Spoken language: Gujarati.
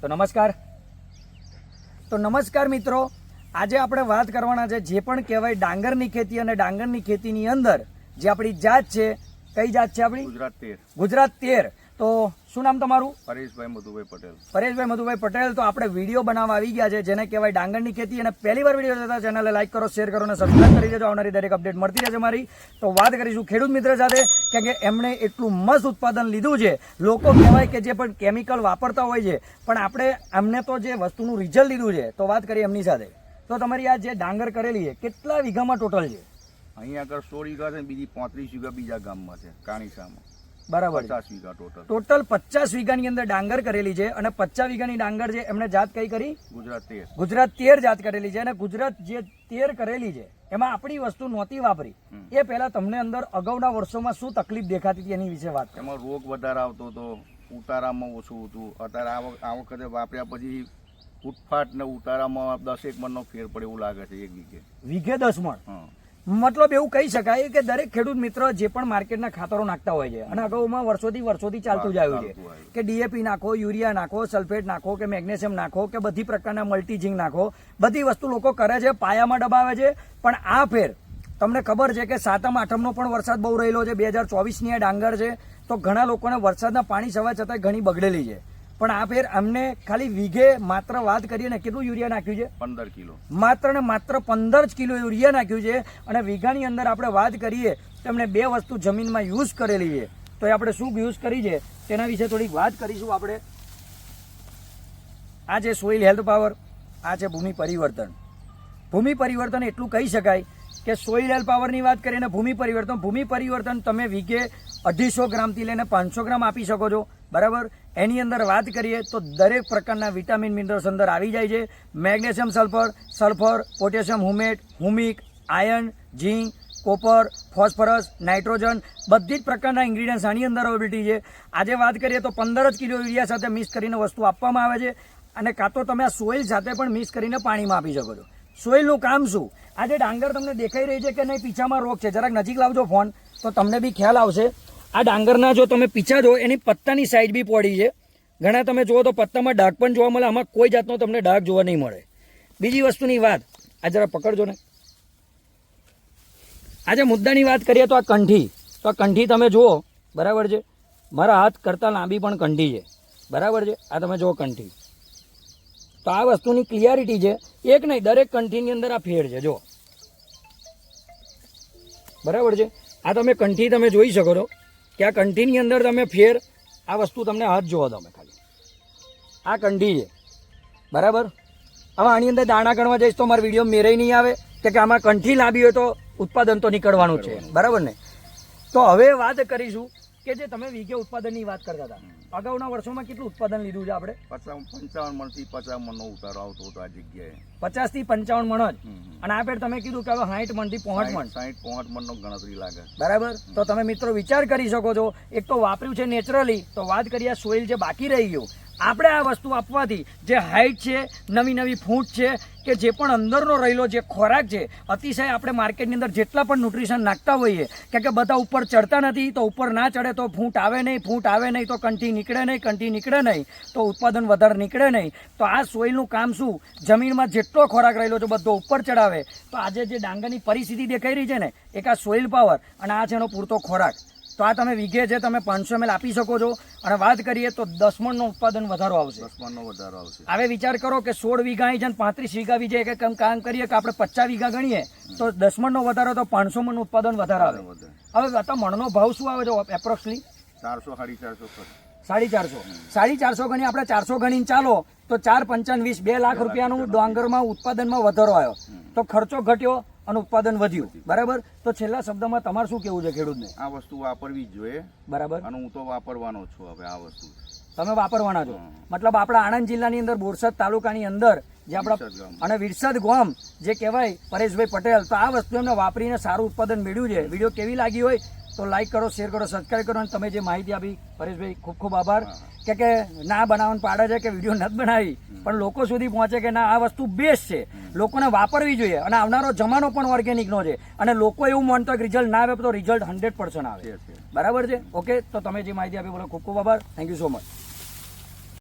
તો નમસ્કાર. તો નમસ્કાર મિત્રો આજે આપણે વાત કરવાના છે જે પણ કહેવાય ડાંગરની ખેતી અને ડાંગરની ખેતીની અંદર જે આપણી જાત છે કઈ જાત છે આપણી? ગુજરાત તેર. ગુજરાત તેર. તો શું નામ તમારું? પરેશભાઈ મધુભાઈ પટેલ. પરેશભાઈ મધુભાઈ પટેલ તો આપણે વીડિયો બનાવવા આવી ગયા છે જેને કહેવાય ડાંગરની ખેતી. અને પહેલી વાર વીડિયો જોતા ચેનલને લાઈક કરો શેર કરો અને સબસ્ક્રાઈબ કરી દેજો. આવનારી દરેક અપડેટ મળતી રહેશે મારી તો વાત કરીશું ખેડૂત મિત્ર સાથે કેમ કે એમણે એટલું મસ્ત ઉત્પાદન લીધું છે. લોકો કહેવાય કે જે પણ કેમિકલ વાપરતા હોય છે પણ આપણે એમને તો જે વસ્તુનું રિઝલ્ટ લીધું છે તો વાત કરીએ એમની સાથે. તો તમારી આ જે ડાંગર કરેલી છે કેટલા વીઘામાં ટોટલ છે? અહીંયા આગળ સોળ વીઘા છે બીજી પાંત્રીસ વીઘા બીજા ગામમાં છે કાણીસામાં. બરાબર પચાસ વીઘા ટોટલ ટોટલ પચાસ વીઘાની અંદર ડાંગર કરેલી છે અને પચાસ વીઘાની ડાંગર છે એમણે જાત કઈ કરી? ગુજરાત તેર. ગુજરાત તેર જાત કરેલી છે અને ગુજરાત જે તેર કરેલી છે એમાં આપણી વસ્તુ નહોતી વાપરી. એ પહેલા તમને અંદર અગાઉના વર્ષોમાં શું તકલીફ દેખાતી હતી એની વિશે વાત એમાં રોગ વધારે આવતો હતો ઉતારામાં ઓછું હતું. અત્યારે આ વખ- આ વખતે વાપર્યા પછી ફૂટફાટ ને ઉતારામાં દસેક મણનો ફેર પડે એવું લાગે છે એક વીઘે. વીઘે દસ મણ? મતલબ એવું કહી શકાય કે દરેક ખેડૂત મિત્ર જે પણ માર્કેટના ખાતરો નાખતા હોય છે અને અગાઉમાં વર્ષોથી વર્ષોથી ચાલતું જ આવ્યું છે કે ડીએપી નાખો યુરિયા નાખો સલ્ફેટ નાખો કે મેગ્નેશિયમ નાખો કે બધી પ્રકારના મલ્ટીઝિંક નાખો બધી વસ્તુ લોકો કરે છે પાયામાં દબાવે છે પણ આ ફેર તમને ખબર છે કે સાતમ આઠમનો પણ વરસાદ બહુ રહેલો છે બે હજાર ચોવીસની આ ડાંગર છે તો ઘણા લોકોને વરસાદના પાણી સવા છતાં ઘણી બગડેલી છે. પણ આ ફેર અમને ખાલી વીઘે માત્ર વાત કરીએ ને કેટલું યુરિયા નાખ્યું છે? પંદર કિલો. માત્ર ને માત્ર પંદર જ કિલો યુરિયા નાખ્યું છે અને વીઘાની અંદર આપણે વાત કરીએ તો એમણે બે વસ્તુ જમીનમાં યુઝ કરેલી છે. તો એ આપણે શું યુઝ કરી છે? તેના વિશે થોડીક વાત કરીશું આપણે. આ છે સોઇલ હેલ્થ પાવર આ છે ભૂમિ પરિવર્તન. ભૂમિ પરિવર્તન એટલું કહી શકાય કે સોઇલ હેલ્થ પાવરની વાત કરીએ અને ભૂમિ પરિવર્તન ભૂમિ પરિવર્તન તમે વીઘે અઢીસો ગ્રામથી લઈને પાંચસો ગ્રામ આપી શકો છો. બરાબર? એની અંદર વાત કરીએ તો દરેક પ્રકારના વિટામિન, મિનરલ્સ અંદર આવી જાય છે. Magnesium sulphur sulphur, potassium, humate, humic iron zinc, copper, phosphorus, nitrogen બધી જ પ્રકારના ઇન્ગ્રીડિયન્ટ્સ આની અંદર અવેલેબિલિટી છે. આજે વાત કરીએ તો પંદર જ કિલો યુરિયા સાથે મિક્સ કરીને વસ્તુ આપવામાં આવે છે અને કાં તો તમે આ સોઇલ સાથે પણ મિક્સ કરીને પાણીમાં આપી શકો છો. સોઇલનું કામ શું? આજે ડાંગર તમને દેખાઈ રહી છે કે નહીં? પીછામાં રોગ છે. જરાક નજીક લાવજો ફોન. તો તમને બી ખ્યાલ આવશે. આ ડાંગરના જો તમે પીછા જો, એની પત્તાની સાઈડ બી પડી છે. ઘણા તમે જુઓ તો પત્તામાં ડાઘ પણ જોવા મળે, આમાં કોઈ જાતનો તમને ડાઘ જોવા નહીં મળે. બીજી વસ્તુની વાત, આ જરા પકડજો ને. આજે મુદ્દાની વાત કરીએ તો આ કંઠી. તો આ કંઠી તમે જુઓ, બરાબર છે? મારા હાથ કરતાં લાંબી પણ કંઠી છે. બરાબર છે? આ તમે જુઓ કંઠી. તો આ વસ્તુની ક્લિયરિટી છે. એક નહીં, દરેક કંઠીની અંદર આ ફેર છે જો બરાબર છે? આ તમે કંઠી તમે જોઈ શકો છો. કે આ કંઠીની અંદર તમે ફેર આ વસ્તુ તમને હાથ જોવો તમે ખાલી. આ કંઠી છે. બરાબર? હવે આની અંદર દાણા ગણવા જઈશ તો મારો વીડિયો મેરે નહીં આવે. કે કે આમાં કંઠી લાંબી હોય તો ઉત્પાદન તો નીકળવાનું છે. બરાબર ને? તો હવે વાત કરીશું કે જે તમે વીઘે ઉત્પાદનની વાત કરતા હતા. અગાઉના વર્ષોમાં કેટલું ઉત્પાદન લીધું છે આપણે? પચાસ પંચાવન મણથી પચાસ મણનો ઉતારો આવતો હતો આ જગ્યાએ. પચાસથી પંચાવન મણ જ. અને આ પેડ તમે કીધું કે હવે સાઠ મણથી પોહઠ મણ. સાઠ પોહઠ મણનો ગણતરી લાગે. બરાબર? તો તમે મિત્રો વિચાર કરી શકો છો. એક તો વાપર્યું છે નેચરલી. તો વાત કરીએ સોઇલ જે બાકી રહી ગયું. આપણે આ વસ્તુ આપવાથી જે હાઇટ છે, નવી નવી ફૂટ છે, કે જે પણ અંદરનો રહેલો જે ખોરાક છે, અતિશય આપણે માર્કેટની અંદર જેટલા પણ ન્યુટ્રિશન નાખતા હોઈએ કે કે બધા ઉપર ચડતા નથી, તો ઉપર ના ચડે તો ફૂટ આવે નહીં, ફૂટ આવે નહીં, તો કંઠી નીકળે નહીં, કંઠી નીકળે નહીં, તો ઉત્પાદન વધારે નીકળે નહીં. તો આ સોઇલનું કામ શું? જમીનમાં જેટલો ખોરાક રહેલો છે, બધો ઉપર ચડાવે. તો આજે જે ડાંગરની પરિસ્થિતિ દેખાઈ રહી છે ને, એક આ સોઇલ પાવર અને આ છે એનો પૂરતો ખોરાક. તો આ તમે વીઘે છે તમે પાંચસો એમએલ આપી શકો છો. અને વાત કરીએ તો દસ મણનું ઉત્પાદન વધારો આવશે. દસ મણનો વધારો આવશે. હવે વિચાર કરો કે સોળ વીઘા છે ને પાંત્રીસ વીઘા વીજે કે કામ કામ કરીએ કે આપણે પચાસ વીઘા ગણીએ તો દસ મણનો વધારો તો પાંચસો મણનું ઉત્પાદન વધારે આવે. હવે તો મણનો ભાવ શું આવે છે એપ્રોક્સલી ચારસો સાડી ચારસો સાડી ચારસો. સાડી ચારસો ગણી આપણે ચારસો ગણીને ચાલો તો ચાર પંચાવન વીસ બે લાખ રૂપિયાનું ડાંગરમાં ઉત્પાદનમાં વધારો આવ્યો. તો ખર્ચો ઘટ્યો. અને ઉત્પાદન વધ્યું. બરાબર? તો છેલ્લા શબ્દમાં તમારે શું કેવું છે ખેડૂતને? આ વસ્તુ વાપરવી જ જોઈએ. બરાબર. અને હું તો વાપરવાનો છું હવે આ વસ્તુ. તમે વાપરવાના છો. મતલબ આપણા આણંદ જિલ્લાની અંદર બોરસદ તાલુકાની અંદર જે આપણા અને વિરસદ ગોમ જે કહેવાય પરેશભાઈ પટેલ તો આ વસ્તુ એમને વાપરીને સારું ઉત્પાદન મેળવ્યું છે. વીડિયો કેવી લાગી હોય તો લાઈક કરો શેર કરો સબસ્ક્રાઈબ કરો અને તમે જે માહિતી આપી પરેશભાઈ ખૂબ ખૂબ આભાર. કે કે ના બનાવવાનું પાડે છે કે વીડિયો નથી બનાવી પણ લોકો સુધી પહોંચે કે ના આ વસ્તુ બેસ્ટ છે. લોકોને વાપરવી જોઈએ અને આવનારો જમાનો પણ ઓર્ગેનિકનો છે. અને લોકો એવું માનતો કે રિઝલ્ટ ના આવે તો રિઝલ્ટ હંડ્રેડ પર્સન્ટ આવે. બરાબર છે? ઓકે તો તમે જે માહિતી આપી બોલો ખૂબ ખૂબ આભાર. Thank you so much